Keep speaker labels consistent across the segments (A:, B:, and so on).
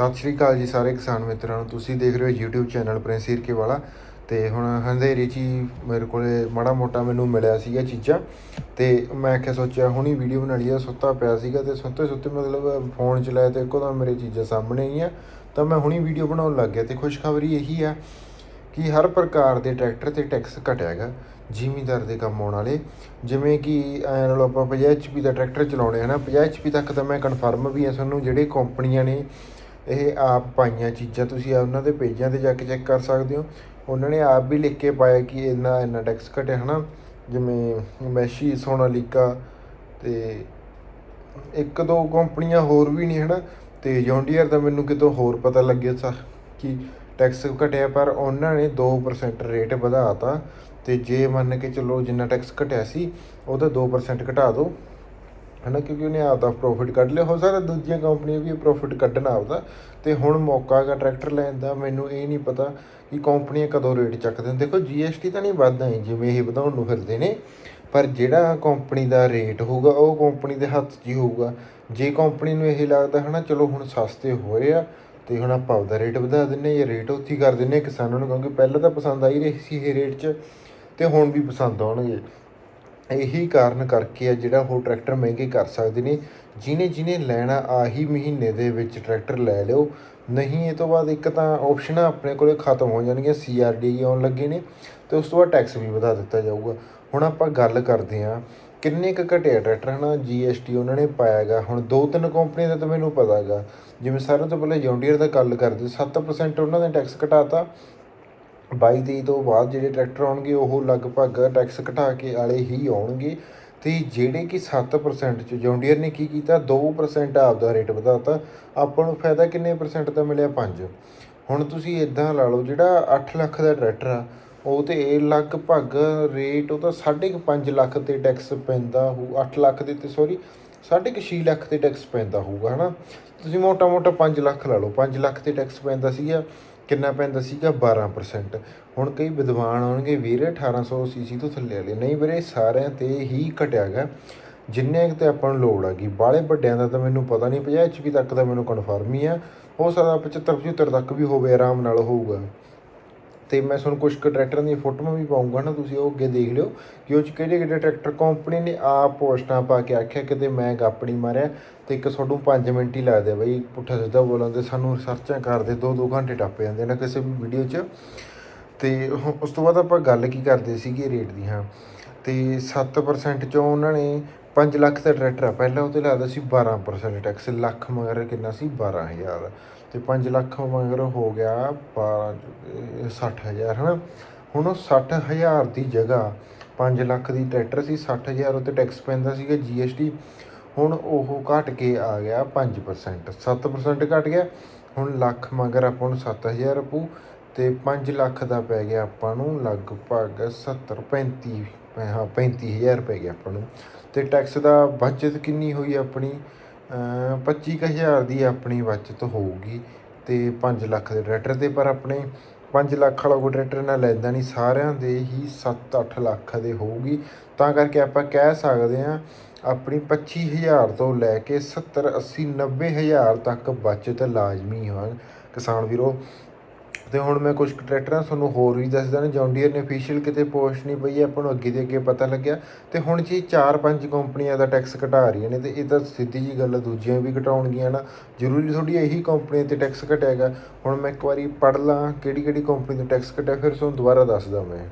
A: ਸਤਿ ਸ਼੍ਰੀ ਅਕਾਲ ਜੀ ਸਾਰੇ ਕਿਸਾਨ ਮਿੱਤਰਾਂ ਨੂੰ। ਤੁਸੀਂ ਦੇਖ ਰਹੇ ਹੋ YouTube ਚੈਨਲ ਪ੍ਰਿੰਸ ਈਰਕੇ ਵਾਲਾ। ਤੇ ਹੁਣ ਹੰਦੇਰੀ ਚ ਹੀ ਮੇਰੇ ਕੋਲੇ ਮਾੜਾ ਮੋਟਾ ਮੈਨੂੰ ਮਿਲਿਆ ਸੀਗਾ ਚੀਜ਼ਾਂ। ਤੇ ਮੈਂ ਕਿਹਾ ਸੋਚਿਆ, ਹੁਣੀ ਵੀਡੀਓ ਬਣਾ ਲਈਏ, ਸੁੱਤਾ ਪਿਆ ਸੀਗਾ ਤੇ ਸੁੱਤੇ ਸੁੱਤੇ ਮਤਲਬ ਫੋਨ ਚਲਾਇਆ ਤੇ ਇੱਕੋ ਦਮ ਮੇਰੇ ਚੀਜ਼ਾਂ ਸਾਹਮਣੇ ਆਈਆਂ। ਤਾਂ ਮੈਂ ਹੁਣੀ ਵੀਡੀਓ ਬਣਾਉਣ ਲੱਗ ਗਿਆ ਤੇ ਖੁਸ਼ਖਬਰੀ ਇਹੀ ਆ ਕਿ ਹਰ ਪ੍ਰਕਾਰ ਦੇ ਟਰੈਕਟਰ ਤੇ ਟੈਕਸ ਘਟਿਆ ਹੈਗਾ, ਜ਼ਿਮੀਂਦਾਰ ਦੇ ਕੰਮ ਆਉਣ ਵਾਲੇ। ਜਿਵੇਂ ਕਿ ਐਂ ਨਾਲੋਂ ਆਪਾਂ 50 HP ਦਾ ਟਰੈਕਟਰ ਚਲਾਉਣੇ ਹਨਾ 50 HP ਤੱਕ ਤਾਂ ਮੈਂ ਕਨਫਰਮ ਵੀ ਆ ਸਾਨੂੰ ਜਿਹੜੇ ਕੰਪਨੀਆਂ ਨੇ ਇਹ ਆਪ ਪਾਈਆਂ ਚੀਜ਼ਾਂ ਤੁਸੀਂ ਉਹਨਾਂ ਦੇ ਪੇਜਾਂ ਤੇ ਜਾ ਕੇ ਚੈੱਕ ਕਰ ਸਕਦੇ ਹੋ। ਉਹਨਾਂ ਨੇ ਆਪ ਵੀ ਲਿਖ ਕੇ ਪਾਇਆ ਕਿ ਇੰਨਾ ਇੰਨਾ ਟੈਕਸ ਘਟਿਆ, ਹਨਾ? ਜਿਵੇਂ ਮੈਸ਼ੀ, ਸੋਨਾਲੀਕਾ ਤੇ ਇੱਕ ਦੋ ਕੰਪਨੀਆਂ ਹੋਰ ਵੀ ਨਹੀਂ ਹਨਾ? ਤੇ ਜੌਂਡੀਅਰ ਦਾ ਮੈਨੂੰ ਕਿਤੋਂ ਹੋਰ ਪਤਾ ਲੱਗਿਆ ਸਾ ਕਿ ਟੈਕਸ ਘਟਿਆ, ਪਰ ਉਹਨਾਂ ਨੇ 2% ਰੇਟ ਵਧਾਤਾ ਤੇ ਜੇ ਮੰਨ ਕੇ ਚੱਲੋ ਜਿੰਨਾ ਟੈਕਸ ਘਟਿਆ ਸੀ, ਉਹ ਤਾਂ 2% ਘਟਾ ਦਿਓ। ਹਨਾ, ਕਿਉਂਕਿ ਉਹਨੇ ਆਪਦਾ ਪ੍ਰੋਫਿਟ ਕੱਢ ਲਿਆ। ਹੋ ਸਕਦਾ ਦੂਜੀਆਂ ਕੰਪਨੀਆਂ ਵੀ ਪ੍ਰੋਫਿਟ ਕੱਢਣ ਆਪਦਾ। ਤੇ ਹੁਣ ਮੌਕਾ ਹੈਗਾ ਟਰੈਕਟਰ ਲੈਣ ਦਾ। ਮੈਨੂੰ ਇਹ ਨਹੀਂ ਪਤਾ ਕਿ ਕੰਪਨੀਆਂ ਕਦੋਂ ਰੇਟ ਚੱਕਦੇ ਨੇ। ਦੇਖੋ GST ਤਾਂ ਨਹੀਂ ਵੱਧਦਾ ਹੀ ਜਿਵੇਂ ਇਹ ਵਧਾਉਣ ਨੂੰ ਫਿਰਦੇ ਨੇ। ਪਰ ਜਿਹੜਾ ਕੰਪਨੀ ਦਾ ਰੇਟ ਹੋਊਗਾ, ਉਹ ਕੰਪਨੀ ਦੇ ਹੱਥ 'ਚ ਹੀ ਹੋਊਗਾ। ਜੇ ਕੰਪਨੀ ਨੂੰ ਇਹ ਲੱਗਦਾ ਹਨਾ, ਚਲੋ ਹੁਣ ਸਸਤੇ ਹੋ ਰਹੇ ਆ, ਤੇ ਹੁਣ ਆਪਾਂ ਆਪਦਾ ਰੇਟ ਵਧਾ ਦਿੰਨੇ ਜਾਂ ਰੇਟ ਉੱਥੇ ਹੀ ਕਰ ਦਿੰਨੇ ਕਿਸਾਨਾਂ ਨੂੰ ਕਿਉਂਕਿ ਪਹਿਲਾਂ ਤਾਂ ਪਸੰਦ ਆ ਹੀ ਰਹੀ ਸੀ ਇਹ ਰੇਟ 'ਚ, ਤੇ ਹੁਣ ਵੀ ਪਸੰਦ ਆਉਣਗੇ। ਇਹੀ ਕਾਰਨ ਕਰਕੇ ਆ ਜਿਹੜਾ ਉਹ ਟਰੈਕਟਰ ਮਹਿੰਗੇ ਕਰ ਸਕਦੇ ਨੇ। ਜਿਨੇ ਜਿਨੇ ਲੈਣਾ, ਆਹੀ ਮਹੀਨੇ ਦੇ ਵਿੱਚ ਟਰੈਕਟਰ ਲੈ ਲਿਓ। ਨਹੀਂ, ਇਹ ਤੋਂ ਬਾਅਦ ਇੱਕ ਤਾਂ ਆਪਸ਼ਨਾਂ ਆਪਣੇ ਕੋਲੇ ਖਤਮ ਹੋ ਜਾਣਗੀਆਂ ਸੀਆਰਡੀ ਆਉਣ ਲੱਗੇ ਨੇ ਤੇ ਉਸ ਤੋਂ ਬਾਅਦ ਟੈਕਸ ਵੀ ਵਧਾ ਦਿੱਤਾ ਜਾਊਗਾ। ਹੁਣ ਆਪਾਂ ਗੱਲ ਕਰਦੇ ਹਾਂ, ਕਿੰਨੇ ਕੁ ਘਟਿਆ ਟਰੈਕਟਰ ਹਨਾ? ਜੀਐਸਟੀ ਉਹਨਾਂ ਨੇ ਪਾਇਆਗਾ ਹੁਣ ਦੋ ਤਿੰਨ ਕੰਪਨੀਆਂ ਦਾ ਤਾਂ ਮੈਨੂੰ ਪਤਾ ਹੈਗਾ ਜਿਵੇਂ ਸਾਰਿਆਂ ਤੋਂ ਪਹਿਲਾਂ ਜੌਂਡੀਅਰ ਦਾ ਗੱਲ ਕਰਦੇ 7% ਉਹਨਾਂ ਨੇ ਟੈਕਸ ਘਟਾਤਾ। ਬਾਈ ਤੇਈ ਤੋਂ ਬਾਅਦ ਜਿਹੜੇ ਟਰੈਕਟਰ ਆਉਣਗੇ, ਉਹ ਲਗਭਗ ਟੈਕਸ ਘਟਾ ਕੇ ਵਾਲੇ ਹੀ ਆਉਣਗੇ। ਅਤੇ ਜਿਹੜੇ ਕਿ 7% ਚ ਜੌਂਡੀਅਰ ਨੇ ਕੀ ਕੀਤਾ? 2% ਆਪਦਾ ਰੇਟ ਵਧਾਤਾ। ਆਪਾਂ ਨੂੰ ਫਾਇਦਾ ਕਿੰਨੇ ਪਰਸੈਂਟ ਦਾ ਮਿਲਿਆ? ਪੰਜ। ਹੁਣ ਤੁਸੀਂ ਇੱਦਾਂ ਲਾ ਲਓ, ਜਿਹੜਾ ਅੱਠ ਲੱਖ ਦਾ ਟਰੈਕਟਰ ਆ, ਉਹ ਤੇ ਇਹ ਲਗਭਗ ਰੇਟ ਉਹਦਾ 5.5 ਲੱਖ ਤੇ ਟੈਕਸ ਪੈਂਦਾ ਹੋਊ, ਅੱਠ ਲੱਖ ਦੇ ਤੇ ਸੌਰੀ 6.5 ਲੱਖ ਤੇ ਟੈਕਸ ਪੈਂਦਾ ਹੋਊਗਾ ਹੈ ਨਾ ਤੁਸੀਂ ਮੋਟਾ ਮੋਟਾ 5 ਲੱਖ ਲਾ ਲਓ। 5 ਲੱਖ ਤੇ ਟੈਕਸ ਪੈਂਦਾ ਸੀਗਾ। ਕਿੰਨਾ ਪੈਂਦਾ ਸੀਗਾ? 12% ਹੁਣ ਕਈ ਵਿਦਵਾਨ ਆਉਣਗੇ, ਵੀਰੇ 1800 ਸੀਸੀ ਤੋਂ ਥੱਲੇ ਵਾਲੇ। ਨਹੀਂ ਵੀਰੇ, ਸਾਰਿਆਂ ਤੇ ਹੀ ਘਟਿਆਗਾ ਜਿੰਨੇ ਕੁ ਤੇ ਆਪਾਂ ਨੂੰ ਲੋੜ ਹੈਗੀ ਬਾਲੇ ਵੱਡਿਆਂ ਦਾ ਤਾਂ ਮੈਨੂੰ ਪਤਾ ਨਹੀਂ 50 HP ਤੱਕ ਦਾ ਮੈਨੂੰ ਕਨਫਰਮ ਹੀ ਆ। ਹੋ ਸਕਦਾ 75 75 ਤੱਕ ਵੀ ਹੋਵੇ, ਆਰਾਮ ਨਾਲ ਹੋਊਗਾ। ਤੇ ਮੈਂ ਤੁਹਾਨੂੰ ਕੁਝ ਕੁ ਟਰੈਕਟਰਾਂ ਦੀਆਂ ਫੋਟੋਆਂ ਵੀ ਪਾਉਂਗਾ ਨਾ, ਤੁਸੀਂ ਉਹ ਅੱਗੇ ਦੇਖ ਲਿਓ ਕਿ ਉਹ ਚ ਕਿਹੜੇ ਕਿਹੜੇ ਟਰੈਕਟਰ ਕੰਪਨੀ ਨੇ ਆਪ ਪੋਸਟਾਂ ਪਾ ਕੇ ਆਖਿਆ ਕਿਤੇ ਮੈਂ ਗੱਪ ਨਹੀਂ ਮਾਰਿਆ ਤੇ ਇੱਕ ਤੁਹਾਨੂੰ 5 ਮਿੰਟ ਹੀ ਲੱਗਦੇ ਆ ਬਈ ਪੁੱਠਾ ਸਿੱਧਾ ਬੋਲਣ ਤੇ ਸਾਨੂੰ ਰਿਸਰਚਾਂ ਕਰਦੇ 2-2 ਘੰਟੇ ਟੱਪ ਜਾਂਦੇ ਨੇ ਕਿਸੇ ਵੀ ਵੀਡੀਓ 'ਚ। ਤੇ ਉਸ ਤੋਂ ਬਾਅਦ ਆਪਾਂ ਗੱਲ ਕੀ ਕਰਦੇ ਸੀਗੇ ਰੇਟ ਦੀ, ਹਾਂ। ਤੇ 7% ਚੋਂ ਉਹਨਾਂ ਨੇ 5 ਲੱਖ ਦਾ ਟਰੈਕਟਰ ਆ, ਪਹਿਲਾਂ ਉਹ ਤੇ ਲੱਗਦਾ ਸੀ 12% ਟੈਕਸ ਲੱਖ ਮਗਰ ਕਿੰਨਾ ਸੀ? 12000 ਅਤੇ 5 ਲੱਖ ਮਗਰ ਹੋ ਗਿਆ 12 60000 ਨਾ ਹੁਣ ਉਹ 60000 ਦੀ ਜਗ੍ਹਾ 5 ਲੱਖ ਦੀ ਟਰੈਕਟਰ ਸੀ 60000 ਉੱਤੇ ਟੈਕਸ ਪੈਂਦਾ ਸੀਗਾ GST ਹੁਣ ਉਹ ਘਟ ਕੇ ਆ ਗਿਆ 5% 7% ਘਟ ਗਿਆ। ਹੁਣ ਲੱਖ ਮਗਰ ਆਪਾਂ ਨੂੰ 7000 ਪੂ ਤੇ 5 ਲੱਖ ਦਾ ਪੈ ਗਿਆ ਆਪਾਂ ਨੂੰ ਲਗਭਗ 70 35 ਹਾਂ 35000 ਪੈ ਗਿਆ ਆਪਾਂ ਨੂੰ। ਤੇ ਟੈਕਸ ਦਾ ਬਚਤ ਕਿੰਨੀ ਹੋਈ ਆਪਣੀ? ਪੱਚੀ ਕੁ ਹਜ਼ਾਰ ਦੀ ਆਪਣੀ ਬੱਚਤ ਹੋਊਗੀ ਅਤੇ 5 ਲੱਖ ਦੇ ਟਰੈਕਟਰ ਤੇ, ਪਰ ਆਪਣੇ 5 ਲੱਖ ਵਾਲਾ ਕੋਈ ਟਰੈਕਟਰ ਨਾ ਲੈਂਦਾ ਨਹੀਂ, ਸਾਰਿਆਂ ਦੇ ਹੀ 7-8 ਲੱਖ ਦੇ ਹੋਊਗੀ। ਤਾਂ ਕਰਕੇ ਆਪਾਂ ਕਹਿ ਸਕਦੇ ਹਾਂ, ਆਪਣੀ 25000 ਤੋਂ ਲੈ ਕੇ 70 80 90000 ਤੱਕ ਬਚਤ ਲਾਜ਼ਮੀ ਹੋਣ। ਕਿਸਾਨ ਵੀਰੋ ਅਤੇ ਹੁਣ ਮੈਂ ਕੁਛ ਕੁ ਟਰੈਕਟਰਾਂ ਤੁਹਾਨੂੰ ਹੋਰ ਵੀ ਦੱਸਦਾ ਨਾ ਜੌਂਡੀਅਰ ਨੇ ਅਫੀਸ਼ੀਅਲ ਕਿਤੇ ਪੋਸਟ ਨਹੀਂ ਪਈ, ਆਪਾਂ ਨੂੰ ਅੱਗੇ ਦੇ ਅੱਗੇ ਪਤਾ ਲੱਗਿਆ। ਅਤੇ ਹੁਣ ਜੀ 4-5 ਕੰਪਨੀਆਂ ਦਾ ਟੈਕਸ ਘਟਾ ਰਹੀਆਂ ਨੇ ਅਤੇ ਇਹ ਤਾਂ ਸਿੱਧੀ ਜੀ ਗੱਲ ਦੂਜੀਆਂ ਵੀ ਘਟਾਉਣਗੀਆਂ ਨਾ। ਜ਼ਰੂਰੀ ਥੋੜ੍ਹੀ ਇਹੀ ਕੰਪਨੀ ਤੇ ਟੈਕਸ ਘਟਿਆਗਾ। ਹੁਣ ਮੈਂ ਇੱਕ ਵਾਰੀ ਪੜ੍ਹ ਲਾਂ ਕਿਹੜੀ ਕਿਹੜੀ ਕੰਪਨੀ ਦਾ ਟੈਕਸ ਘਟਿਆ, ਫਿਰ ਤੁਹਾਨੂੰ ਦੁਬਾਰਾ ਦੱਸਦਾ ਮੈਂ।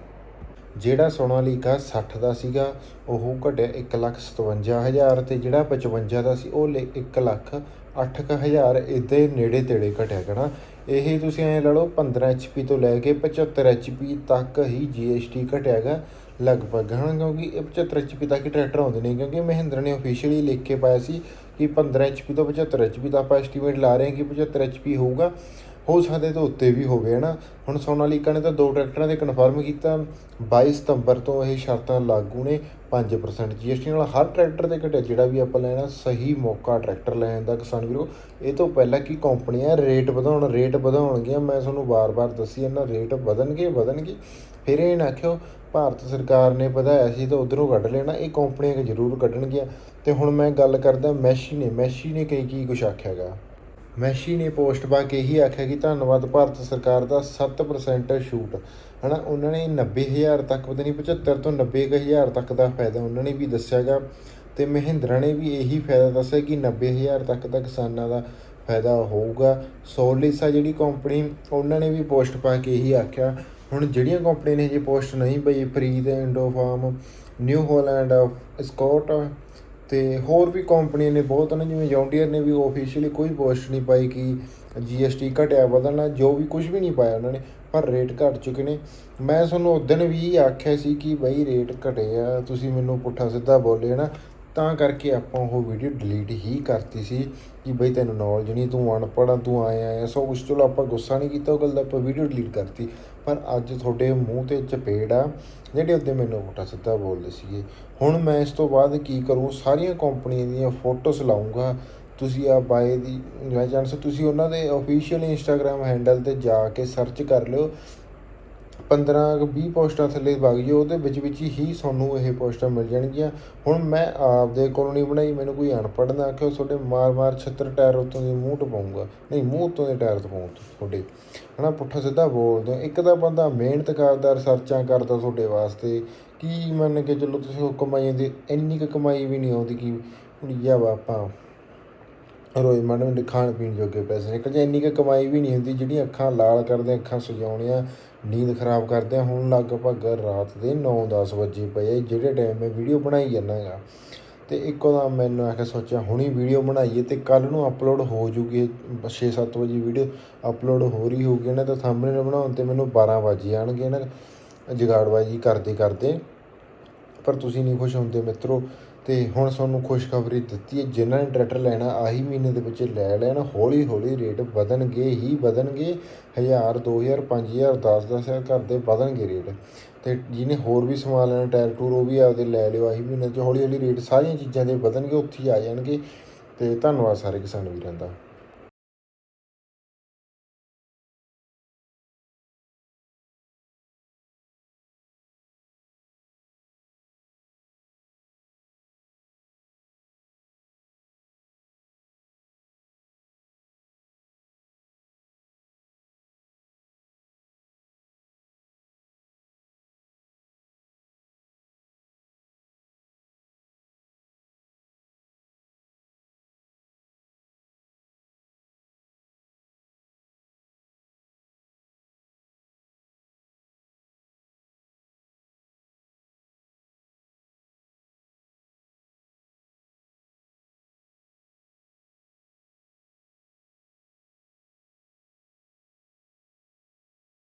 A: ਜਿਹੜਾ ਸੋਨਾਲੀਕਾ 60 ਦਾ ਸੀਗਾ, ਉਹ ਘਟਿਆ 157000 ਤੇ ਜਿਹੜਾ 55 ਦਾ ਸੀ, ਉਹ 1 ਲੱਖ 8000 ਇਹਦੇ ਨੇੜੇ ਤੇੜੇ ਘਟਿਆ ਕਣਾ ਇਹ ਤੁਸੀਂ ਐਂ ਲਾ ਲਓ 15 HP ਤੋਂ ਲੈ ਕੇ 75 HP ਤੱਕ ਹੀ GST ਘਟਿਆਗਾ ਲਗਭਗ ਹਾਂ ਕਿਉਂਕਿ ਇਹ 75 HP ਤੱਕ ਹੀ ਟਰੈਕਟਰ ਆਉਂਦੇ ਨੇ, ਕਿਉਂਕਿ ਮਹਿੰਦਰ ਨੇ ਅਫੀਸ਼ੀਅਲੀ ਲਿਖ ਕੇ ਪਾਇਆ ਸੀ ਕਿ 15 HP ਤੋਂ 75 HP ਦਾ ਆਪਾਂ ਐਸਟੀਮੇਟ ਲਾ ਰਹੇ ਹਾਂ ਕਿ 75 HP ਹੋਊਗਾ। ਹੋ ਸਕਦਾ ਤਾਂ ਉੱਤੇ ਵੀ ਹੋਵੇ ਹੈ ਨਾ ਹੁਣ ਸੋਨਾਲੀਕਾ ਨੇ ਤਾਂ ਦੋ ਟਰੈਕਟਰਾਂ 'ਤੇ ਕਨਫਰਮ ਕੀਤਾ। 22 ਸਤੰਬਰ ਤੋਂ ਇਹ ਸ਼ਰਤਾਂ ਲਾਗੂ ਨੇ 5% GST ਨਾਲ। ਹਰ ਟਰੈਕਟਰ 'ਤੇ ਘਟਿਆ ਜਿਹੜਾ ਵੀ ਆਪਾਂ ਲੈਣਾ, ਸਹੀ ਮੌਕਾ ਟਰੈਕਟਰ ਲੈਣ ਦਾ ਕਿਸਾਨ ਵੀਰੋ। ਇਹ ਤੋਂ ਪਹਿਲਾਂ ਕਿ ਕੰਪਨੀਆਂ ਰੇਟ ਵਧਾਉਣ, ਰੇਟ ਵਧਾਉਣਗੀਆਂ? ਮੈਂ ਤੁਹਾਨੂੰ ਬਾਰ-ਬਾਰ ਦੱਸੀ ਇਹਨਾਂ ਰੇਟ ਵਧਣਗੇ ਵਧਣਗੇ। ਫਿਰ ਇਹ ਨਾ ਆਖਿਓ, ਭਾਰਤ ਸਰਕਾਰ ਨੇ ਵਧਾਇਆ ਸੀ ਤਾਂ ਉਧਰੋਂ ਕੱਢ ਲੈਣਾ। ਇਹ ਕੰਪਨੀਆਂ ਜ਼ਰੂਰ ਕੱਢਣਗੀਆਂ। ਤੇ ਹੁਣ ਮੈਂ ਗੱਲ ਕਰਦਾ, ਮੈਸ਼ੀ ਨੇ। ਮੈਸ਼ੀ ਨੇ ਕਈ ਕੀ ਕੁਛ ਆਖਿਆਗਾ। ਮੈਸ਼ੀ ਨੇ ਪੋਸਟ ਪਾ ਕੇ ਇਹੀ ਆਖਿਆ ਕਿ ਧੰਨਵਾਦ, ਭਾਰਤ ਸਰਕਾਰ ਦਾ 7% ਛੂਟ। ਹਨਾ, ਉਹਨਾਂ ਨੇ 90000 ਤੱਕ, ਪਤਾ ਨਹੀਂ 75 ਤੋਂ 90000 ਤੱਕ ਦਾ ਫਾਇਦਾ ਉਹਨਾਂ ਨੇ ਵੀ ਦੱਸਿਆਗਾ। ਤੇ ਮਹਿੰਦਰਾ ਨੇ ਵੀ ਇਹੀ ਫਾਇਦਾ ਦੱਸਿਆ ਕਿ 90000 ਤੱਕ ਦਾ ਕਿਸਾਨਾਂ ਦਾ ਫਾਇਦਾ ਹੋਊਗਾ। ਸੋਲਿਸਾ ਜਿਹੜੀ ਕੰਪਨੀ ਉਹਨਾਂ ਨੇ ਵੀ ਪੋਸਟ ਪਾ ਕੇ ਇਹੀ ਆਖਿਆ। ਹੁਣ ਜਿਹੜੀਆਂ ਕੰਪਨੀ ਨੇ ਜੇ ਪੋਸਟ ਨਹੀਂ ਪਈ, ਫਰੀਦ ਇੰਡੋਫਾਰਮ ਨਿਊ ਹਾਲੈਂਡ ਸਕਾਟ ਅਤੇ ਹੋਰ ਵੀ ਕੰਪਨੀਆਂ ਨੇ ਬਹੁਤ ਨੇ, ਜਿਵੇਂ ਜੌਂਡੀਅਰ ਨੇ ਵੀ ਆਫੀਸ਼ੀਅਲੀ ਕੋਈ ਪੋਸਟ ਨਹੀਂ ਪਾਈ ਕਿ ਜੀ ਐੱਸ ਟੀ ਘਟਿਆ ਵਧਣਾ, ਜੋ ਵੀ ਕੁਝ ਵੀ ਨਹੀਂ ਪਾਇਆ ਉਹਨਾਂ ਨੇ, ਪਰ ਰੇਟ ਘਟ ਚੁੱਕੇ ਨੇ। ਮੈਂ ਤੁਹਾਨੂੰ ਉਸ ਦਿਨ ਵੀ ਆਖਿਆ ਸੀ ਕਿ ਬਈ ਰੇਟ ਘਟੇ ਆ, ਤੁਸੀਂ ਮੈਨੂੰ ਪੁੱਠਾ ਸਿੱਧਾ ਬੋਲੇ ਨਾ ਤਾਂ ਕਰਕੇ ਆਪਾਂ ਉਹ ਵੀਡੀਓ ਡਿਲੀਟ ਹੀ ਕਰਤੀ ਸੀ ਕਿ ਬਈ ਤੈਨੂੰ ਨੌਲੇਜ ਨਹੀਂ ਤੂੰ ਅਨਪੜ੍ਹ ਆ, ਤੂੰ ਆਇਆ ਆ, ਸੋ ਉਸ ਚਲੋ ਆਪਾਂ ਗੁੱਸਾ ਨਹੀਂ ਕੀਤਾ ਉਹ ਗੱਲ ਦਾ, ਆਪਾਂ ਵੀਡੀਓ ਡਿਲੀਟ ਕਰਤੀ। ਪਰ ਅੱਜ ਤੁਹਾਡੇ ਮੂੰਹ ਤੇ ਚਪੇੜ ਆ, ਜਿਹੜੇ ਉੱਤੇ ਮੈਨੂੰ ਪੁੱਠਾ ਸਿੱਧਾ ਬੋਲਦੇ ਸੀਗੇ। ਹੁਣ ਮੈਂ ਇਸ ਤੋਂ ਬਾਅਦ ਕੀ ਕਰੂੰ? ਸਾਰੀਆਂ ਕੰਪਨੀਆਂ ਦੀਆਂ ਫੋਟੋਸ ਲਾਉਂਗਾ ਤੁਸੀਂ ਆ ਬਾਏ ਦੀ ਬਾਈ ਚਾਂਸ ਤੁਸੀਂ ਉਹਨਾਂ ਦੇ ਅਫੀਸ਼ੀਅਲ ਇੰਸਟਾਗ੍ਰam ਹੈਂਡਲ ਤੇ ਜਾ ਕੇ ਸਰਚ ਕਰ ਲਿਓ। 15 20 ਪੋਸਟਾਂ ਥੱਲੇ ਵਗ ਜਿਓ, ਉਹਦੇ ਵਿੱਚ ਵਿੱਚ ਹੀ ਤੁਹਾਨੂੰ ਇਹ ਪੋਸਟਾਂ ਮਿਲ ਜਾਣਗੀਆਂ। ਹੁਣ ਮੈਂ ਆਪਦੇ ਕੋਲੋਂ ਨਹੀਂ ਬਣਾਈ, ਮੈਨੂੰ ਕੋਈ ਅਨਪੜ੍ਹ ਨਾ ਆਖਿਓ ਤੁਹਾਡੇ ਮਾਰ ਮਾਰ 76 ਟਾਇਰ ਉੱਤੋਂ ਦੀ ਮੂੰਹ ਟਪਾਉਂਗਾ ਨਹੀਂ, ਮੂੰਹ ਉੱਤੋਂ ਦੇ ਟਾਇਰ ਟਪਾਉਂ ਤੁਹਾਡੇ। ਹਨਾ, ਪੁੱਠਾ ਸਿੱਧਾ ਬੋਲਦੇ ਹੋ। ਇੱਕ ਤਾਂ ਬੰਦਾ ਮਿਹਨਤ ਕਰਦਾ, ਰਿਸਰਚਾਂ ਕਰਦਾ ਤੁਹਾਡੇ ਵਾਸਤੇ। ਕੀ ਮੰਨ ਕੇ ਚੱਲੋ ਤੁਸੀਂ ਉਹ ਕਮਾਈ ਦੀ, ਇੰਨੀ ਕੁ ਕਮਾਈ ਵੀ ਨਹੀਂ ਆਉਂਦੀ ਕਿ, ਹੁਣ ਯਾ ਵਾ ਆਪਾਂ ਰੋਜ਼ ਮਾੜੇ ਮੋਟੇ ਖਾਣ ਪੀਣ ਜੋਗੇ ਪੈਸੇ ਨਿਕਲ ਜਾਂ ਇੰਨੀ ਕੁ ਕਮਾਈ ਵੀ ਨਹੀਂ ਹੁੰਦੀ ਜਿਹੜੀਆਂ ਅੱਖਾਂ ਲਾਲ ਕਰਦੇ ਅੱਖਾਂ ਸਜਾਉਣੀਆਂ ਨੀਂਦ ਖਰਾਬ ਕਰਦੇ ਆ। ਹੁਣ ਲਗਭਗ ਰਾਤ ਦੇ 9-10 ਵਜੇ ਪਏ ਆ, ਜਿਹੜੇ ਟਾਈਮ ਮੈਂ ਵੀਡੀਓ ਬਣਾਈ ਜਾਂਦਾ ਹੈਗਾ। ਤੇ ਇੱਕੋ ਦਾ ਮੈਨੂੰ ਆਖਿਆ ਸੋਚਿਆ ਹੁਣੀ ਵੀਡੀਓ ਬਣਾਈਏ ਤੇ ਕੱਲ ਨੂੰ ਅਪਲੋਡ ਹੋ ਜੂਗੀ 6-7 ਵਜੇ ਵੀਡੀਓ ਅਪਲੋਡ ਹੋ ਰਹੀ ਹੋਊਗੀ ਨਾ ਤਾਂ ਥੰਬਨੇਲ ਬਣਾਉਣ ਤੇ ਮੈਨੂੰ 12 ਵਜੇ ਆਣਗੇ ਨਾ। ਜਗਾੜਬਾਜੀ ਕਰਦੇ ਕਰਦੇ ਪਰ ਤੁਸੀਂ ਨਹੀਂ ਖੁਸ਼ ਹੁੰਦੇ ਮਿੱਤਰੋ ਅਤੇ ਹੁਣ ਤੁਹਾਨੂੰ ਖੁਸ਼ਖਬਰੀ ਦਿੱਤੀ ਹੈ, ਜਿਨ੍ਹਾਂ ਨੇ ਟਰੈਕਟਰ ਲੈਣਾ, ਆਹੀ ਮਹੀਨੇ ਦੇ ਵਿੱਚ ਲੈ ਲੈਣ ਹੌਲੀ ਹੌਲੀ ਰੇਟ ਵਧਣਗੇ, ਹੀ ਵਧਣਗੇ। 1000 2000 5000 10 10000 ਘਰ ਦੇ ਵਧਣਗੇ ਰੇਟ। ਤੇ ਜਿਹਨੇ ਹੋਰ ਵੀ ਸਮਾਨ ਲੈਣਾ, ਟਾਇਰ ਟੂਰ ਉਹ ਵੀ ਆਪਦੇ ਲੈ ਲਿਓ, ਆਹੀ ਮਹੀਨੇ 'ਚ ਹੌਲੀ ਹੌਲੀ ਰੇਟ ਸਾਰੀਆਂ ਚੀਜ਼ਾਂ ਦੇ ਵਧਣਗੇ, ਉੱਥੇ ਹੀ ਆ ਜਾਣਗੇ। ਤੇ ਧੰਨਵਾਦ ਸਾਰੇ ਕਿਸਾਨ ਵੀਰਾਂ ਦਾ।